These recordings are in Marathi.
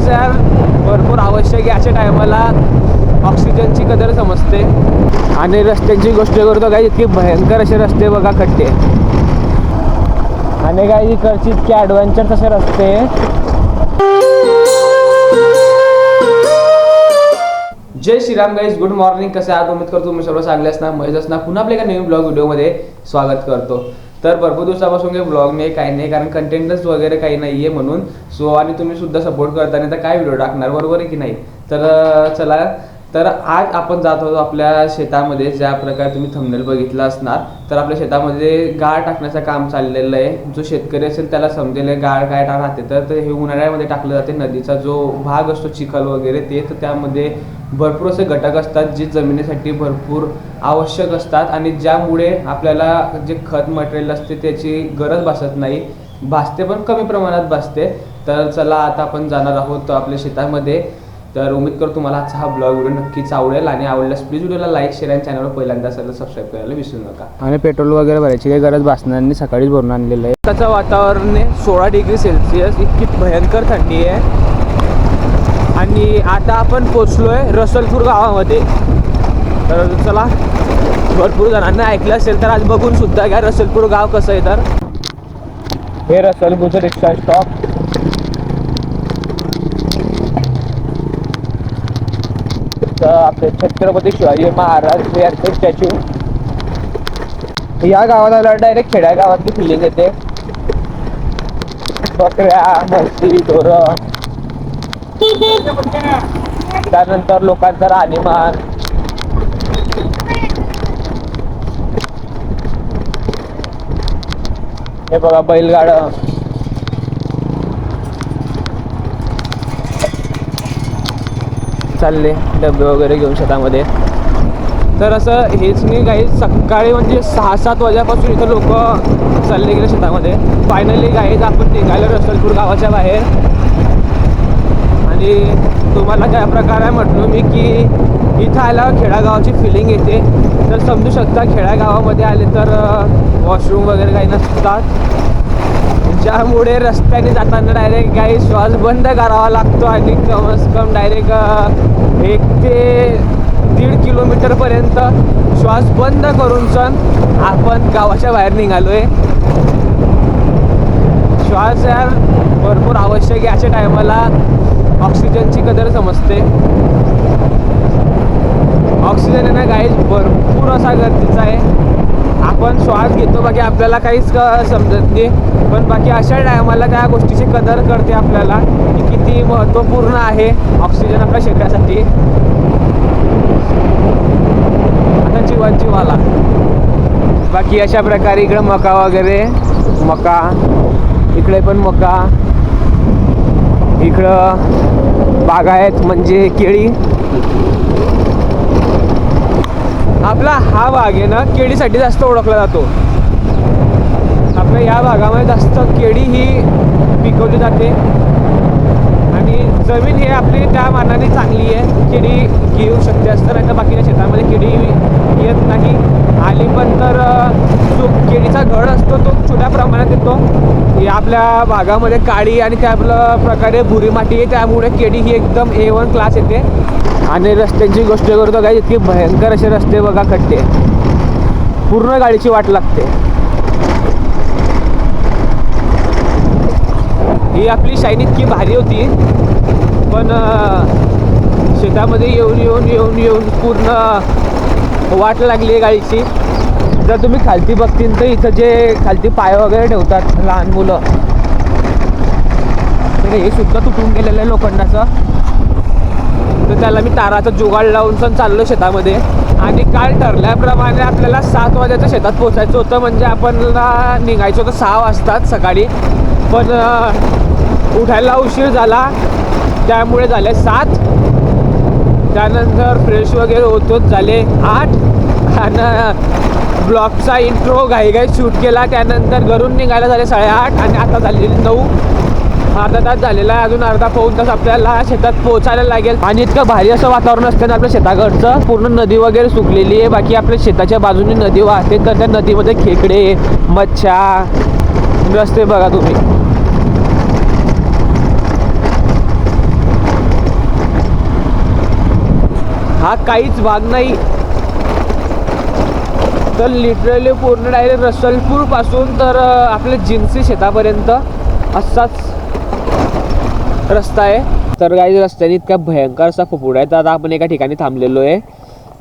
श्वास यार भरपूर आवश्यक आहे अशा टायमाला ऑक्सिजनची कदर समजते. आणि रस्त्यांची गोष्ट करतो काय इतके भयंकर असे रस्ते बघा खड्डे. आणि काय इकडची इतके ॲडव्हेंचर तसे रस्ते. जय श्रीराम गाईज गुड मॉर्निंग कसे आहात? उमेद करतो तुम्ही सर्व चांगले असणार मजेत असणार. पुन्हा आपल्या एका नवीन ब्लॉग व्हिडिओमध्ये स्वागत करतो. तर भरपूर दिवसापासून काही ब्लॉग नाही काही नाही कारण कंटेंटच वगैरे काही नाही आहे म्हणून. सो आणि तुम्ही सुद्धा सपोर्ट करता नाही तर काय व्हिडिओ टाकणार? बरोबर आहे की नाही? तर चला तर आज आपण जात होतो आपल्या शेतामध्ये ज्या प्रकारे तुम्ही थंबनेल बघितला असणार तर आपल्या शेतामध्ये गाळ टाकण्याचं काम चाललेलं आहे. जो शेतकरी असेल त्याला समजेल गाळ काय राहते. तर हे उन्हाळ्यामध्ये टाकलं जाते. नदीचा जो भाग असतो चिखल वगैरे ते तर त्यामध्ये भरपूर असे घटक असतात जे जमिनीसाठी भरपूर आवश्यक असतात आणि ज्यामुळे आपल्याला जे खत मटेरियल असते त्याची गरज भासत नाही. भासते पण कमी प्रमाणात भासते. तर चला आता आपण जाणार आहोत आपल्या शेतामध्ये. तर उमेद करतो तुम्हाला आजचा हा ब्लॉग व्हिडिओ नक्कीच आवडेल आणि आवडल्यास प्लीज व्हिडिओला लाईक शेअर आणि चॅनलवर पहिल्यांदा असेल तर सबस्क्राईब करायला विसरू नका. आणि पेट्रोल वगैरे भरायची काही गरज भासणार नाही सकाळीच भरून आणलेलं आहे. त्याचं वातावरण आहे सोळा डिग्री सेल्सिअस इतकी भयंकर थंडी आहे. आणि आता आपण पोचलोय रसलपूर गावामध्ये. तर चला भरपूर जणांना ऐकलं असेल तर आज बघून सुद्धा घ्या रसलपूर गाव कसं आहे तर. हे रसलपूरचं रिक्षा स्टॉप आपले छत्रपती शिवाजी महाराज यांचे स्टॅच्यू या गावात डायरेक्ट खेड्या गावातली फिलिंग येते. बकऱ्या म्हशी ढोरं त्यानंतर लोकांचा राहणीमान. हे बघा बैलगाड. चालले डबे वगैरे घेऊन शेतामध्ये. तर असं हेच नाही काही सकाळी म्हणजे सहा सात वाजेपासून इथं लोक चालले गेले शेतामध्ये. फायनली गाईज आपण निघालो रसलपूर गावाच्या बाहेर. आणि तुम्हाला ज्या प्रकारे म्हटलो मी की इथं आल्यावर खेडागावाची फिलिंग येते. तर समजू शकता खेड्यागावामध्ये आले तर वॉशरूम वगैरे काही नसतात. ज्यामुळे रस्त्याने जाताना डायरेक्ट काही श्वास बंद करावा लागतो आणि कमस कम डायरेक्ट एक ते दीड किलोमीटरपर्यंत श्वास बंद करून सण आपण गावाच्या बाहेर निघालो आहे श्वास यार भरपूर आवश्यक आहे अशा टायमाला ऑक्सिजनची कदर समजते. ऑक्सिजन आहे ना गाईज भरपूर असा गरजेचा आहे. आपण श्वास घेतो बाकी आपल्याला काहीच क- समजत नाही. पण बाकी अशा टायमाला त्या गोष्टीची कदर करते आपल्याला की किती महत्त्वपूर्ण आहे ऑक्सिजन आपल्या शरीरासाठी. आता जीवन जीवाला बाकी अशा प्रकारे इकडे मका वगैरे मका इकडे पण मका. इकडं बागायत म्हणजे केळी. आपला हा भाग आहे ना केळीसाठी जास्त ओळखला जातो. आपल्या या भागामध्ये जास्त केळी ही पिकवली जाते. आणि जमीन ही आपली त्या मानाने चांगली आहे केळी घेऊ शकते असतं नाही तर बाकीच्या शेतामध्ये केळी येत नाही. आली पण तर जो केळीचा घड असतो तो छोट्या प्रमाणात येतो. आपल्या भागामध्ये काळी आणि त्या प्रकारे भुरी माती आहे त्यामुळे केळी ही एकदम ए वन क्लास येते. आणि रस्त्यांची गोष्ट करतो काय इतकी भयंकर असे रस्ते बघा खड्डे. पूर्ण गाडीची वाट लागते. ही आपली शाईन इतकी भारी होती पण शेतामध्ये येऊन येऊन येऊन येऊन पूर्ण वाट लागली आहे गाडीची. जर तुम्ही खालती बघतील तर इथं जे खालती पाय वगैरे ठेवतात लहान मुलं. हे सुद्धा तुटून गेलेलं आहे लोखंडाचं. तर त्याला मी ताराचा जुगाड लावून पण चाललो शेतामध्ये. आणि काल ठरल्याप्रमाणे आपल्याला सात वाजायचं शेतात पोचायचं होतं म्हणजे आपणला निघायचं होतं सहा वाजतात सकाळी. पण उठायला उशीर झाला. त्यामुळे झाले सात. त्यानंतर फ्रेश वगैरे होतोच झाले आठ. आणि ब्लॉगचा इंट्रो घाईघाई शूट केला. त्यानंतर घरून निघायला झाले साडेआठ आणि आता झालेली नऊ. अर्धा तास झालेला आहे अजून अर्धा पाऊन तास आपल्याला शेतात पोहोचायला लागेल. आणि इतकं भारी असं वातावरण असतं आपल्या शेताकडचं. पूर्ण नदी वगैरे सुकलेली आहे बाकी आपल्या शेताच्या बाजूने नदी वाहते तर त्या नदीमध्ये खेकडे मच्छा रस्ते बघा तुम्ही. हा काहीच भाग नाही. तर लिटरली पूर्ण डायरेक्ट रसलपूरपासून तर आपल्या जिन्सी शेतापर्यंत असाच रस्ता आहे. तर काही रस्त्याने इतका भयंकर असा फुफुड आहे. तर आता आपण एका ठिकाणी थांबलेलो आहे.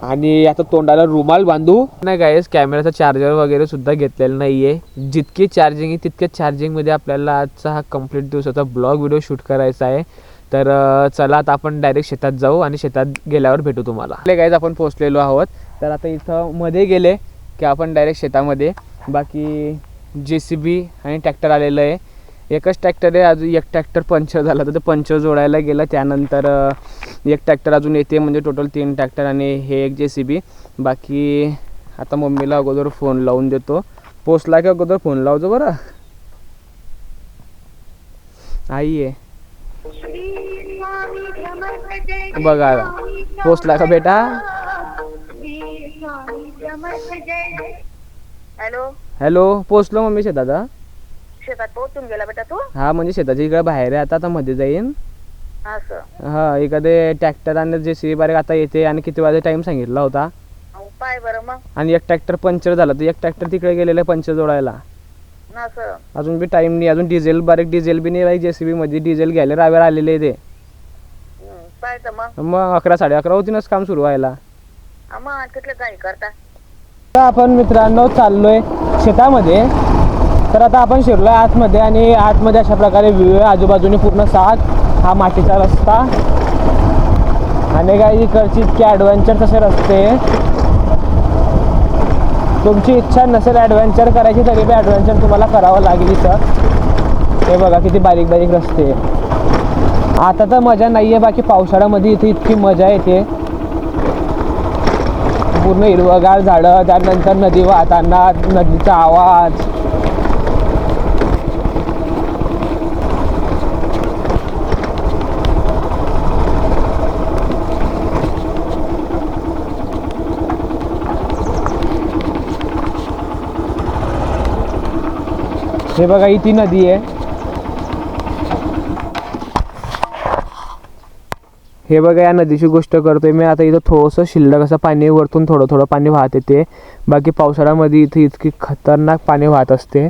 आणि आता तोंडाला रुमाल बांधू. नाही गाईस कॅमेराचा चार्जर वगैरे सुद्धा घेतलेला नाही आहे जितकी चार्जिंग आहे तितक्या चार्जिंगमध्ये आपल्याला आजचा हा कंप्लीट दिवसाचा ब्लॉग व्हिडिओ शूट करायचा आहे. तर चला आता आपण डायरेक्ट शेतात जाऊ आणि शेतात गेल्यावर भेटू तुम्हाला. आपले गाईज आपण पोहोचलेलो आहोत. तर आता इथं मध्ये गेले की आपण डायरेक्ट शेतामध्ये. बाकी जे सी बी आणि ट्रॅक्टर आलेलं आहे. एकच ट्रॅक्टर आहे अजून एक ट्रॅक्टर पंचर झाला तर ते पंचर जोडायला गेलं. त्यानंतर एक ट्रॅक्टर अजून येते म्हणजे टोटल तीन ट्रॅक्टर आणि हे एक जे सी बी बाकी आता मम्मीला अगोदर फोन लावून देतो. पोचला की अगोदर? फोन लावतो बरं. आई आहे बघा पोचला का बेटा? हॅलो हॅलो पोचलो मम्मी शेतात हा? शेतात पोहोचून गेला बेटा तू? हा म्हणजे शेताच्या इकडे बाहेर आहे आता आता मध्ये जाईन. असं. हा एखादे ट्रॅक्टर आणि जे सी बारीक आता येते आणि किती वाजे टाइम सांगितला होता. अहो, पाय बरं मग? आणि एक ट्रॅक्टर पंक्चर झाला तर एक ट्रॅक्टर तिकडे गेलेलं पंक्चर जोडायला. असं. अजून बी टाइम नाही अजून डिझेल बारीक डिझेल बी नाही बाईक जेसीबी मध्ये डिझेल घ्यायला राव्याला आलेले आहे ते. पाय तर मग? मग अकरा साडे अकरा होतीनच काम सुरू व्हायला. मग तिथलं काही करता? आता आपण मित्रांनो चाललोय शेतामध्ये. तर आता आपण शिरलो आहे आतमध्ये आणि आतमध्ये अशा प्रकारे व्ह्यू आहे. आजूबाजूने पूर्ण सात हा मातीचा रस्ता. आणि काही इकडची इतके ॲडव्हेंचर तसे रस्ते. तुमची इच्छा नसेल ॲडव्हेंचर करायची तरी बी ॲडव्हेंचर तुम्हाला करावं लागेल इथं. हे बघा किती बारीक बारीक रस्ते. आता तर मजा नाही आहे बाकी पावसाळ्यामध्ये इथे इतकी मजा येते. पूर्ण हिरवगार झाडं त्यानंतर नदी वाहताना नदीचा आवाज. हे बघा ही ती नदी आहे. हे बघा या नदीची गोष्ट करतोय मी. आता इथं थोडंसं शिल्लक असं पाणी वरतून थोडं थोडं पाणी वाहत येते. बाकी पावसाळ्यामध्ये इथे इतकी खतरनाक पाणी वाहत असते.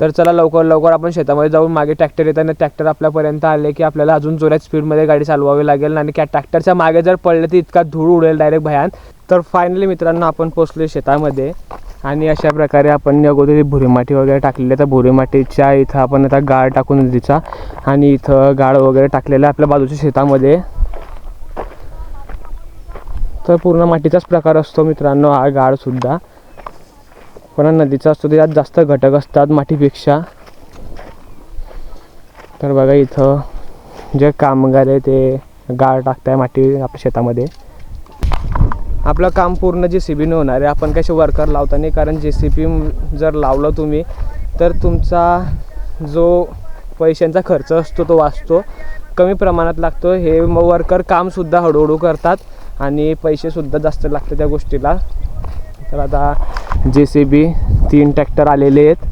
तर चला लवकर लवकर आपण शेतामध्ये जाऊन मागे ट्रॅक्टर येताना ट्रॅक्टर आपल्यापर्यंत आले की आपल्याला अजून जोरात स्पीडमध्ये गाडी चालवावी लागेल. आणि त्या ट्रॅक्टरच्या मागे जर पडलं तर इतका धूळ उडेल डायरेक्ट भयान. तर फायनली मित्रांनो आपण पोचलो शेतामध्ये. आणि अशा प्रकारे आपण अगोदर भुरी माती वगैरे टाकलेली आहे. तर भुरीमाटीच्या इथं आपण आता गाळ टाकून नदीचा आणि इथं गाळ वगैरे टाकलेला आहे आपल्या बाजूच्या शेतामध्ये. तर पूर्ण मातीचाच प्रकार असतो मित्रांनो हा गाळसुद्धा पण नदीचा असतो त्याच्यात जास्त घटक असतात मातीपेक्षा. तर बघा इथं जे कामगार आहे ते गाळ टाकताय माती आपल्या शेतामध्ये. आपलं काम पूर्ण जे सी बीने होणार आहे. आपण कसे वर्कर लावता नाही कारण जे सी पी जर लावलं तुम्ही तर तुमचा जो पैशांचा खर्च असतो तो वाचतो. कमी प्रमाणात लागतो. हे मग वर्कर कामसुद्धा हळूहळू करतात आणि पैसेसुद्धा जास्त लागतात त्या गोष्टीला. तर आता जे सी बी तीन ट्रॅक्टर आलेले आहेत.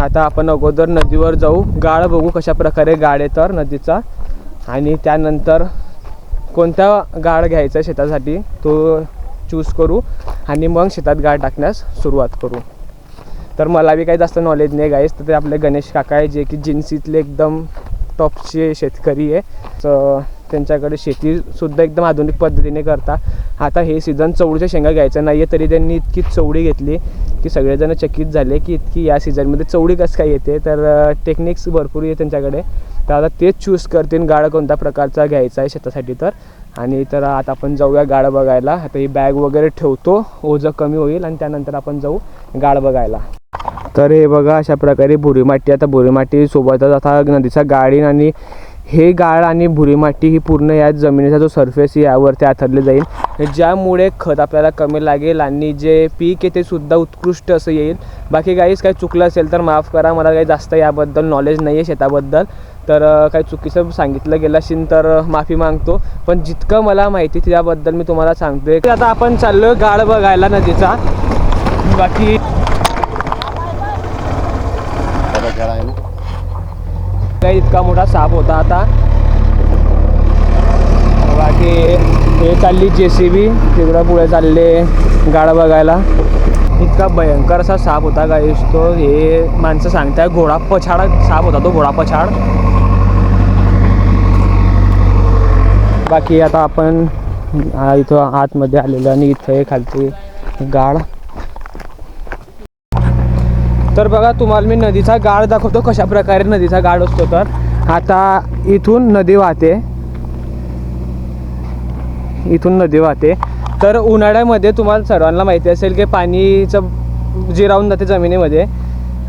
आता आपण अगोदर नदीवर जाऊ. गाळ बघू कशा प्रकारे गाळ आहे तर नदीचा. आणि त्यानंतर कोणता गाळ घ्यायचा आहे शेतासाठी तो चूज करू आणि मग शेतात गाळ टाकण्यास सुरुवात करू. तर मला बी काही जास्त नॉलेज नाही गाईस तर ते आपले गणेश काका आहे जे की जिन्सीतले एकदम टॉपचे शेतकरी आहे. तर त्यांच्याकडे शेतीसुद्धा एकदम आधुनिक पद्धतीने करता. आता हे सीझन चवळीच्या शेंगा घ्यायचं नाही आहे तरी त्यांनी इतकी चवळी घेतली की सगळेजण चकित झाले की इतकी या सीझनमध्ये चवळी कसं काय येते? तर टेक्निक्स भरपूर आहे त्यांच्याकडे. तर आता तेच चूज करतील गाडा कोणत्या प्रकारचा घ्यायचा आहे शेतासाठी तर. आणि तर आता आपण जाऊया गाळ बघायला. आता ही बॅग वगैरे ठेवतो. ओझं कमी होईल आणि त्यानंतर आपण जाऊ गाड बघायला. तर हे बघा अशा प्रकारे भुरी माती आता भुरी माती सोबतच आता नदीचा गाडीन आणि हे गाळ आणि भुरी माती ही पूर्ण या जमिनीचा जो सरफेस यावरती आथरले जाईल. ज्यामुळे खत आपल्याला कमी लागेल आणि जे पीक आहे ते सुद्धा उत्कृष्ट असं येईल. बाकी काहीच काही चुकलं असेल तर माफ करा मला काही जास्त याबद्दल नॉलेज नाही आहे शेताबद्दल. तर काही चुकीचं सांगितलं गेलं असेल तर माफी मागतो. पण जितकं मला माहिती त्याबद्दल मी तुम्हाला सांगतोय. आता आपण चाललो गाळ बघायला नदीचा. बाकी काही इतका मोठा साप होता आता. बाकी हे चालली जे सी बी तिकडं पुढे चालले गाडा बघायला. इतका भयंकर असा साप होता गाईस तो हे माणसं सांगताय घोडा पछाड साप होता तो घोडा पछाड. बाकी आता आपण इथं आतमध्ये आलेलो आणि इथं आहे खालती गाड. तर बघा तुम्हाला मी नदीचा गाळ दाखवतो कशा प्रकारे नदीचा गाळ असतो तर. आता इथून नदी वाहते. इथून नदी वाहते. तर उन्हाळ्यामध्ये तुम्हाला सर्वांना माहिती असेल की पाणीचं जिरावून जाते जमिनीमध्ये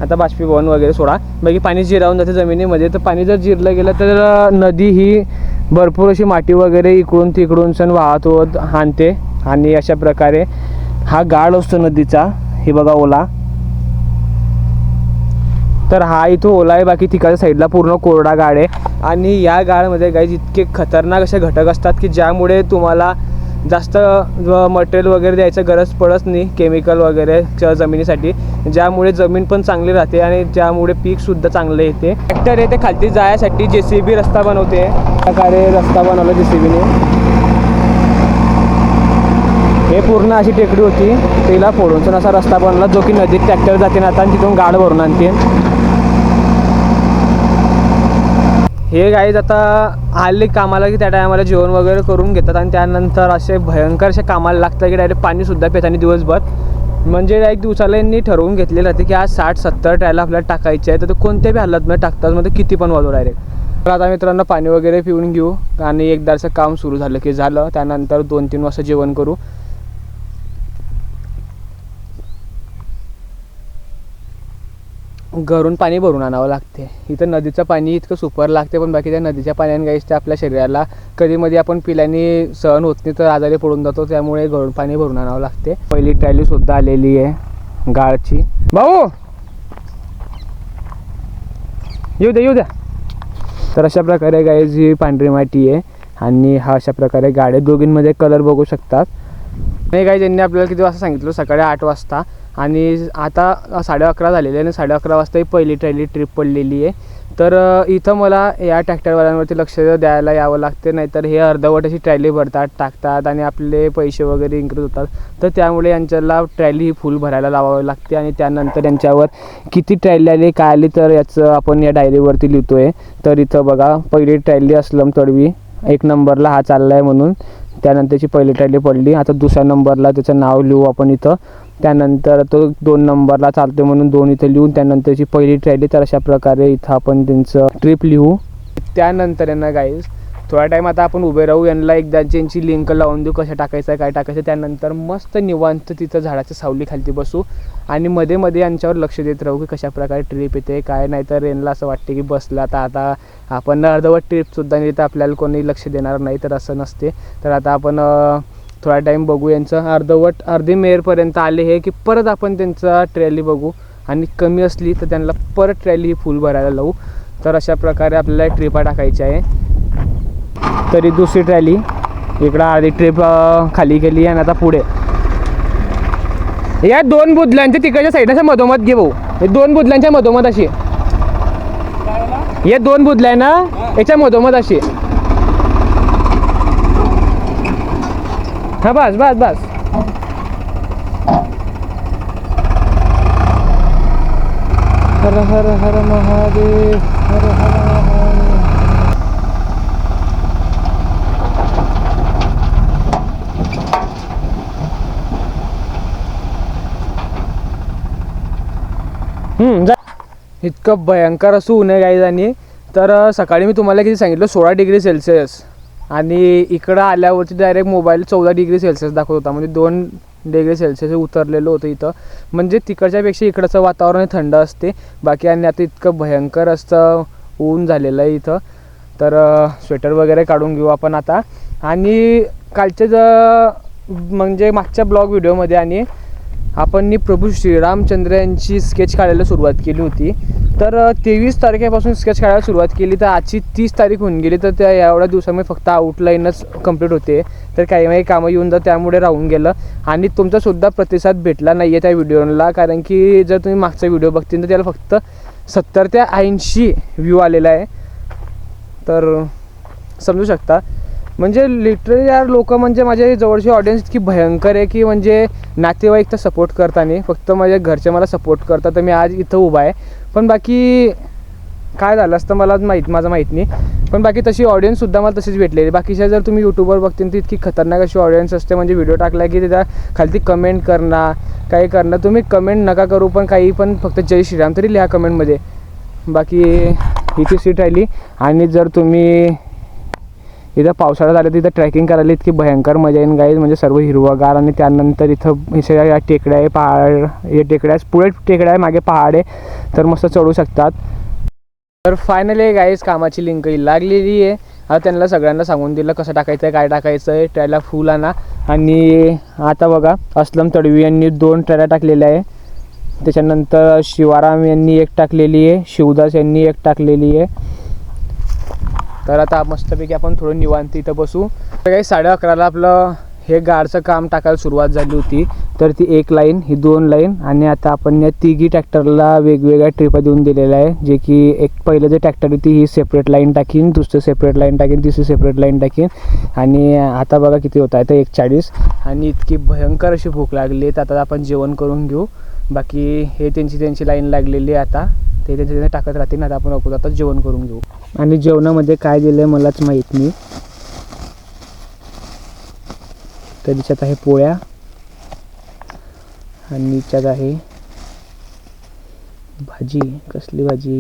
आता बाष्पीभवन वगैरे सोडा बाकी पाणी जिरावून जाते जमिनीमध्ये तर पाणी जर जिरलं गेलं तर नदी ही भरपूर अशी माती वगैरे इकडून तिकडून सण वाहत होत आणते आणि अशा प्रकारे हा गाळ असतो नदीचा. हे बघा ओला. तर हा इथं ओला आहे बाकी तिकडच्या साईडला पूर्ण कोरडा गाळ आहे. आणि या गाळमध्ये काही इतके खतरनाक असे घटक असतात की ज्यामुळे तुम्हाला जास्त मटेरियल वगैरे द्यायचं गरज पडत नाही केमिकल वगैरे जमिनीसाठी. ज्यामुळे जमीन पण चांगली राहते आणि ज्यामुळे पीकसुद्धा चांगलं येते. ट्रॅक्टर येते खालती जायसाठी जे सी बी रस्ता बनवते. प्रकारे रस्ता बनवला जे सी बीने हे पूर्ण अशी टेकडी होती. तिला फोडून असा रस्ता बनला जो की नदीत ट्रॅक्टर जाते ना आता आणि तिथून गाड भरून आणते. हे गाईज आता आले कामाला की त्या टायमाला जेवण वगैरे करून घेतात आणि त्यानंतर असे भयंकर असे कामाला लागतात की डायरेक्ट पाणीसुद्धा पितानी दिवसभर. म्हणजे एक दिवसाला यांनी ठरवून घेतलेलं राहते की आज साठ सत्तर ट्रायला आपल्याला टाकायचे आहे तर ते कोणत्याही हालतमध्ये टाकतात मग ते किती पण वाजू डायरेक्ट तर आता मित्रांनो पाणी वगैरे पिऊन घेऊ आणि एकदाचं काम सुरू झालं की झालं. त्यानंतर दोन तीन वाजता जेवण करू. घरून पाणी भरून आणावं लागते. इथं नदीचं पाणी इतकं सुपर लागते पण बाकी त्या नदीच्या पाण्याने गाईस ते आपल्या शरीराला कधीमध्ये आपण पिल्याने सहन होत नाही तर आजारी पडून जातो त्यामुळे घरून पाणी भरून आणावं लागते. पहिली ट्रॅली सुद्धा आलेली आहे गाळची. भाऊ! येऊ द्या येऊ द्या. तर अशा प्रकारे गाईज ही पांढरी माती आहे आणि हा अशा प्रकारे गाड्या दोघींमध्ये कलर बघू शकतात. नाही गाई ज्यांनी आपल्याला किती वाजता सांगितलं? सकाळी आठ वाजता. आणि आता साडे अकरा झालेले आहे आणि साडे अकरा वाजता ही पहिली ट्रॅली ट्रिप पडलेली आहे. तर इथं मला या ट्रॅक्टरवाल्यांवरती लक्ष द्यायला यावं लागते नाहीतर हे अर्धवट अशी ट्रॅली भरतात टाकतात आणि आपले पैसे वगैरे इन्क्रीज होतात. तर त्यामुळे यांच्याला ट्रॅली ही फुल भरायला लावावी लागते आणि त्यानंतर यांच्यावर किती ट्रॅली आली काय आली तर याचं आपण या डायरीवरती लिहितो आहे तर इथं बघा पहिली ट्रॅली असलम तडवी एक नंबरला हा चालला आहे म्हणून. त्यानंतरची पहिली ट्रॅली पडली. आता दुसऱ्या नंबरला त्याचं नाव लिहू आपण इथं. त्यानंतर तो दोन नंबरला चालतो म्हणून दोन इथं लिहून त्यानंतरची पहिली ट्रॅली तर अशा प्रकारे इथं आपण त्यांचं ट्रिप लिहू. त्यानंतर यांना गाईज थोडा टाईम आता आपण उभे राहू. यांना एकदा त्यांची लिंक लावून देऊ कशा टाकायचं काय टाकायचं त्यानंतर मस्त निवांत तिथं झाडाच्या सावली खालती बसू. आणि मध्ये मध्ये यांच्यावर लक्ष देत राहू की कशा प्रकारे ट्रिप येते काय नाही. तर यांना असं वाटते की बसला तर आता आपण अर्धवट ट्रिपसुद्धा नाही तर आपल्याला कोणी लक्ष देणार नाही तर असं नसते. तर आता आपण थोडा टाईम बघू यांचं. अर्धवट अर्धी मेअरपर्यंत आले हे की परत आपण त्यांचा ट्रॅली बघू. आणि कमी असली तर त्यांना परत ट्रॅली ही फुल भरायला लावू. तर अशा प्रकारे आपल्याला ट्रिपा टाकायची आहे. तरी दुसरी ट्रॅली इकडं अर्धी ट्रिप खाली गेली आणि आता पुढे. या दोन बुदल्यांच्या तिकडच्या साईडच्या मधोमध घे भाऊ. हे दोन बुदल्यांच्या मधोमध अशी. हे दोन बुदल्या ना याच्या मधोमध अशी. हा बस बस बस. हर हर हर महादेव हर हर हम्म, जा. इतकं भयंकर असं ऊन आहे गाईज आणि तर सकाळी मी तुम्हाला किती सांगितलं? सोळा डिग्री सेल्सिअस. आणि इकडं आल्यावरती डायरेक्ट मोबाईल चौदा डिग्री सेल्सिअस दाखवत होता. म्हणजे दोन डिग्री सेल्सिअस उतरलेलं होतं इथं. म्हणजे तिकडच्यापेक्षा इकडचं वातावरण हे थंड असते. बाकी आणि आता इतकं भयंकर असतं ऊन झालेलं आहे इथं. तर स्वेटर वगैरे काढून घेऊ आपण आता. आणि कालच्या ज म्हणजे मागच्या ब्लॉग व्हिडिओमध्ये आणि आपण प्रभू श्रीरामचंद्र यांची स्केच काढायला सुरुवात केली होती. तर तेवीस तारखेपासून स्केच काढायला सुरुवात केली. तर आजची तीस तारीख होऊन गेली. तर त्या एवढ्या दिवसामध्ये फक्त आउटलाईनच कंप्लीट होते. तर काही काही कामं येऊन जा त्यामुळे राहून गेलं. आणि तुमचासुद्धा प्रतिसाद भेटला नाही आहे त्या व्हिडिओला कारण की जर तुम्ही मागचा व्हिडिओ बघतील तर त्याला फक्त सत्तर ते ऐंशी व्ह्यू आलेला आहे. तर समजू शकता. म्हणजे लिटरली यार लोक म्हणजे माझे जवळची ऑडियन्स इतकी भयंकर आहे की म्हणजे नातेवाईक तर सपोर्ट करताना फक्त माझ्या घरचे मला सपोर्ट करतात तर मी आज इथं उभा आहे. पण बाकी काय झालं असतं मला माहीत माझं माहीत नाही. पण बाकी तशी ऑडियन्ससुद्धा मला तशीच भेटलेली. बाकीच्या जर तुम्ही यूट्यूबवर बघतील तर इतकी खतरनाक अशी ऑडियन्स असते. म्हणजे व्हिडिओ टाकला की त्याच्या खालती कमेंट करणं काही करणं तुम्ही कमेंट नका करू पण काही पण फक्त जय श्रीराम तरी लिहा कमेंटमध्ये बाकी इथे सीट राहिली. आणि जर तुम्ही इथं पावसाळ्यात आलं तिथं ट्रॅकिंग करायला इतकी भयंकर मजा येईन गाईज म्हणजे सर्व हिरवंगार आणि त्यानंतर इथं हे सगळ्या या टेकड्या आहे पहाड हे टेकड्या आहे. पुढे टेकड्या आहे मागे पहाड आहे. तर मस्त चढू शकतात. तर फायनली गाईज कामाची लिंक लागलेली आहे. आता त्यांना सगळ्यांना सांगून दिलं कसं टाकायचं आहे काय टाकायचं आहे ट्रॅला फुल आणा. आणि आता बघा असलम तडवी यांनी दोन ट्रॅला टाकलेल्या आहे. त्याच्यानंतर शिवाराम यांनी एक टाकलेली आहे. शिवदास यांनी एक टाकलेली आहे. तर आता मस्तपैकी आपण थोडं निवांत इथं बसू. तर काही साडे अकराला आपलं हे गाडचं काम टाकायला सुरुवात झाली होती. तर ती एक लाईन ही दोन लाईन आणि आता आपण या तिघी ट्रॅक्टरला वेगवेगळ्या ट्रिपा देऊन दिलेल्या आहे. जे की एक पहिलं जे ट्रॅक्टर होती ही सेपरेट लाईन टाकीन दुसरं सेपरेट लाईन टाकीन तिसरी सेपरेट लाईन टाकीन. आणि आता बघा किती होत आहे तर एक चाळीस आणि इतकी भयंकर अशी भूक लागली तर आता आपण जेवण करून घेऊ. बाकी हे त्यांची त्यांची लाईन लागलेली आहे आता. ते त्यांचे त्यांना टाकत राहतील आता आपण अगोदर आता जेवण करून घेऊ. आणि जेवणामध्ये काय दिलं आहे मलाच माहीत नाही. तर तिच्यात आहे पोळ्या. आणि याच्यात आहे भाजी कसली भाजी?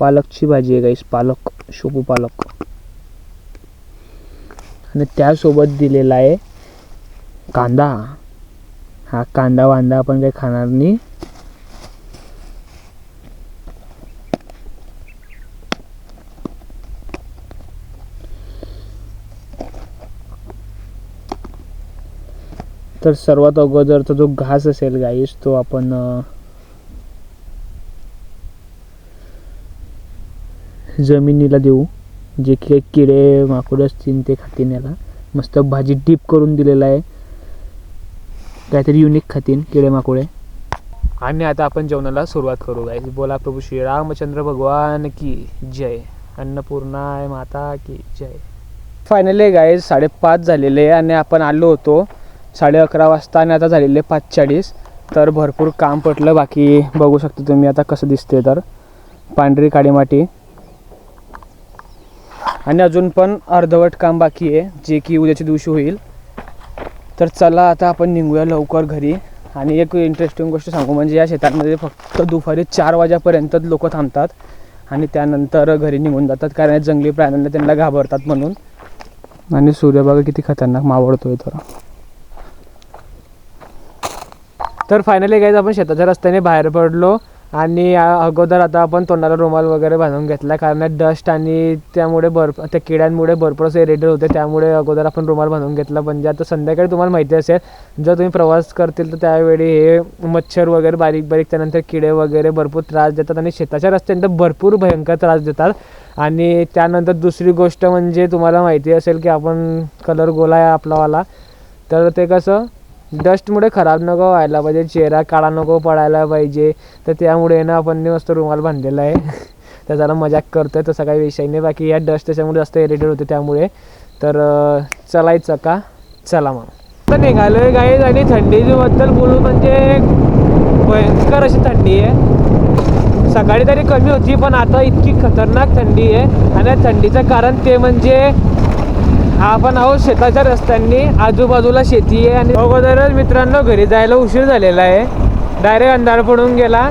पालकची भाजी आहे गाईस पालक शोपू पालक. आणि त्यासोबत दिलेला आहे कांदा. हा कांदा वांदा आपण काही खाणार नाही. तर सर्वात अगोदरचा जो घास असेल गाईस तो आपण जमिनीला देऊ. जे की किडे माकूड असतील ते खातील याला. मस्त भाजी डीप करून दिलेला आहे. काहीतरी युनिक खातीन किडे माकुडे आणि आता आपण जेवणाला सुरुवात करू गाईस बोला प्रभू श्री रामचंद्र भगवान की जय. अन्नपूर्णा माता की जय. फायनली गाईज साडेपाच झालेले आहे आणि आपण आलो होतो साडे अकरा वाजता आणि आता झालेले पाच चाळीस तर भरपूर काम पटलं बाकी बघू शकता तुम्ही आता कसं दिसते तर. पांढरी काळी माती आणि अजून पण अर्धवट काम बाकी आहे जे की उद्याच्या दिवशी होईल. तर चला आता आपण निघूया लवकर घरी. आणि एक इंटरेस्टिंग गोष्ट सांगू म्हणजे या शेतांमध्ये फक्त दुपारी चार वाजेपर्यंतच लोक थांबतात. आणि त्यानंतर घरी निघून जातात कारण जंगली प्राण्यांना त्यांना घाबरतात म्हणून. आणि सूर्यबागा किती खतरनाक मावळतोय तर तर फायनली गाईज आपण शेताच्या रस्त्याने बाहेर पडलो. आणि अगोदर आता आपण तोंडाला रुमाल वगैरे बांधून घेतला. कारण डस्ट आणि त्यामुळे बर्फ त्या किड्यांमुळे भरपूर असे रेडर होते. त्यामुळे अगोदर आपण रुमाल बांधून घेतला. म्हणजे आता संध्याकाळी तुम्हाला माहिती असेल जर तुम्ही प्रवास करतील तर त्यावेळी हे मच्छर वगैरे बारीक बारीक त्यानंतर किडे वगैरे भरपूर त्रास देतात आणि शेताच्या रस्त्यानंतर भरपूर भयंकर त्रास देतात. आणि त्यानंतर दुसरी गोष्ट म्हणजे तुम्हाला माहिती असेल की आपण कलर गोला आहे आपलावाला तर ते कसं डस्टमुळे खराब नको व्हायला पाहिजे चेहरा काळा नको पडायला पाहिजे. तर त्यामुळे ना आपण मस्त रुमाल बांधलेला आहे. तर जरा मजाक करतोय तसा काही विषय नाही. बाकी या डस्ट त्याच्यामुळे जास्त इरिटेड होते त्यामुळे. तर चलायचं का? चला मग. तर निघालो आहे गाईज आणि थंडीबद्दल बोलू म्हणजे भयंकर अशी थंडी आहे. सकाळी तरी कमी होती पण आता इतकी खतरनाक थंडी आहे. आणि या थंडीचं कारण ते म्हणजे आपण आहोत शेताच्या रस्त्यांनी आजूबाजूला शेती आहे आणि अगोदरच मित्रांनो घरी जायला उशीर झालेला आहे. डायरेक्ट अंधार पडून गेला.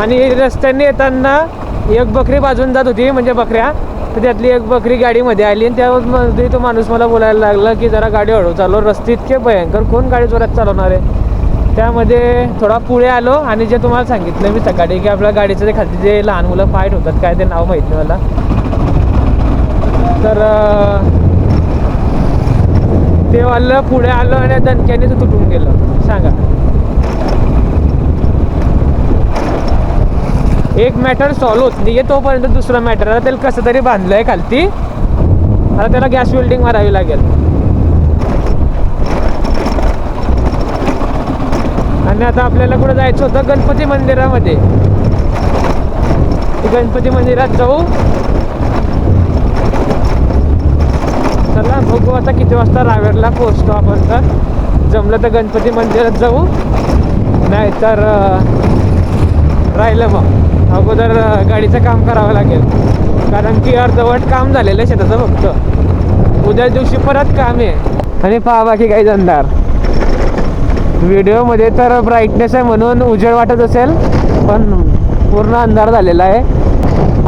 आणि रस्त्यांनी येताना एक बकरी बाजून जात होती म्हणजे बकऱ्या. तर त्यातली एक बकरी गाडीमध्ये आली आणि त्यामध्ये तो माणूस मला बोलायला लागला की जरा गाडी हळू चालव रस्ते इतके भयंकर कोण गाडी जोरात चालवणार आहे? त्यामध्ये थोडा पुढे आलो आणि जे तुम्हाला सांगितलं मी सकाळी की आपल्या गाडीचं ते खाली जे लहान मुलं फाईट होतात काय ते नाव माहीत नाही मला. तर ते आलं पुढे आलं आणि दणक्याने तुटून गेलं. सांगा. एक मॅटर सॉल्व्ह होत नाही तोपर्यंत दुसरा मॅटर आता त्याला कसं तरी बांधलं आहे खालती. आता त्याला गॅस वेल्डिंग मारावी लागेल. आणि आता आपल्याला कुठं जायचं होतं? गणपती मंदिरामध्ये. गणपती मंदिरात जाऊ चला बघू आता किती वाजता रावेरला पोचतो आपण तर. जमलं तर गणपती मंदिरात जाऊ. नाहीतर राहिलं मग. अगोदर गाडीचं काम करावं लागेल. कारण की अर्धवट काम झालेलं आहे शेताचं फक्त. उद्या दिवशी परत काम आहे. आणि पहा बाकी काही अंधार व्हिडिओमध्ये तर ब्राईटनेस आहे म्हणून उजेड वाटत असेल पण पूर्ण अंधार झालेला आहे.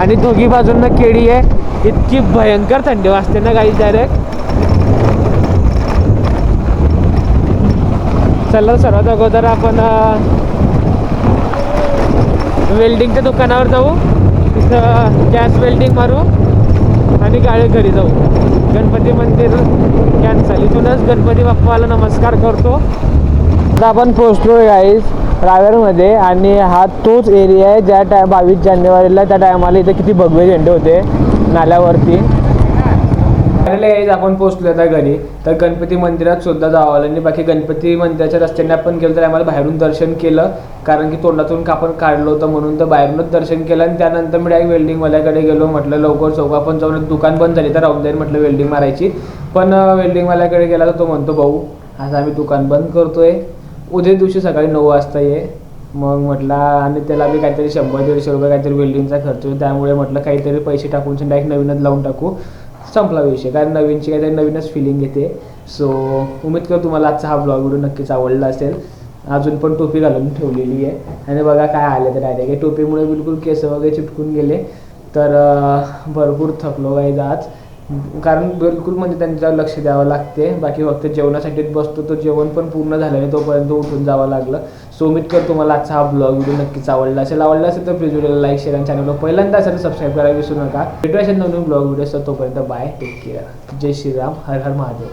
आणि दोघी बाजूंना केळी आहे. इतकी भयंकर थंडी वाजते ना काही डायरेक्ट चला सर्वात अगोदर आपण वेल्डिंगच्या दुकानावर जाऊ. तिथं गॅस वेल्डिंग मारू आणि गाडी घरी जाऊ. गणपती मंदिर कॅन्सल इथूनच गणपती बाप्पाला नमस्कार करतो. आता आपण पोहोचलोय गाईज रावेरमध्ये आणि हा तोच एरिया आहे ज्या टाय बावीस जानेवारीला त्या टायमाला इथे किती भगवे झेंडे होते नाल्यावरती. गाईज आपण पोहोचलो आता घरी. तर गणपती मंदिरात सुद्धा जावं आलं आणि बाकी गणपती मंदिराच्या रस्त्याने आपण गेलो तर आम्हाला बाहेरून दर्शन केलं. कारण की तोंडातून कापण काढलं होतं म्हणून तर बाहेरूनच दर्शन केलं. आणि त्यानंतर मी डायरेक्ट वेल्डिंगवाल्याकडे गेलो. म्हटलं लवकर चौका पण जाऊन दुकान बंद झाली. तर राहून जाईल म्हटलं वेल्डिंग मारायची. पण वेल्डिंगवाल्याकडे गेला तर तो म्हणतो भाऊ आज आम्ही दुकान बंद करतोय. उद्या दिवशी सकाळी नऊ वाजता ये. मग म्हटला आणि त्याला मी काहीतरी शंभर दीडशे रुपये काहीतरी वेल्डिंगचा खर्च त्यामुळे म्हटलं काहीतरी पैसे टाकून डायरेक्ट नवीनच लावून टाकू. संपला विषय. कारण नवीनची काहीतरी नवीनच फिलिंग येते. सो उमेद कर तुम्हाला आजचा हा ब्लॉग व्हिडिओ नक्कीच आवडला असेल. अजून पण टोपी घालून ठेवलेली आहे. आणि बघा काय आलं तर डायरेक्ट हे टोपीमुळे बिलकुल केस वगैरे चिटकून गेले. तर भरपूर थकलो आहे आज. कारण बिलकुल म्हणजे त्यांच्यावर लक्ष द्यावं लागते. बाकी फक्त जेवणासाठीच बसतो. तो जेवण पण पूर्ण झालं नाही. तोपर्यंत उठून जावं लागलं. सो उम्मीद कर तुम्हाला आजचा हा ब्लॉग व्हिडिओ नक्कीच आवडला असेल. आवडला असेल तर प्लीज व्हिडिओला लाईक शेअर आणि चॅनलला पहिल्यांदा असेल तर सबस्क्राईब करायला विसरू नका. भेटू असेल नवीन ब्लॉग व्हिडिओ तोपर्यंत बाय टेक केअर जय श्रीराम. हर हर महादेव.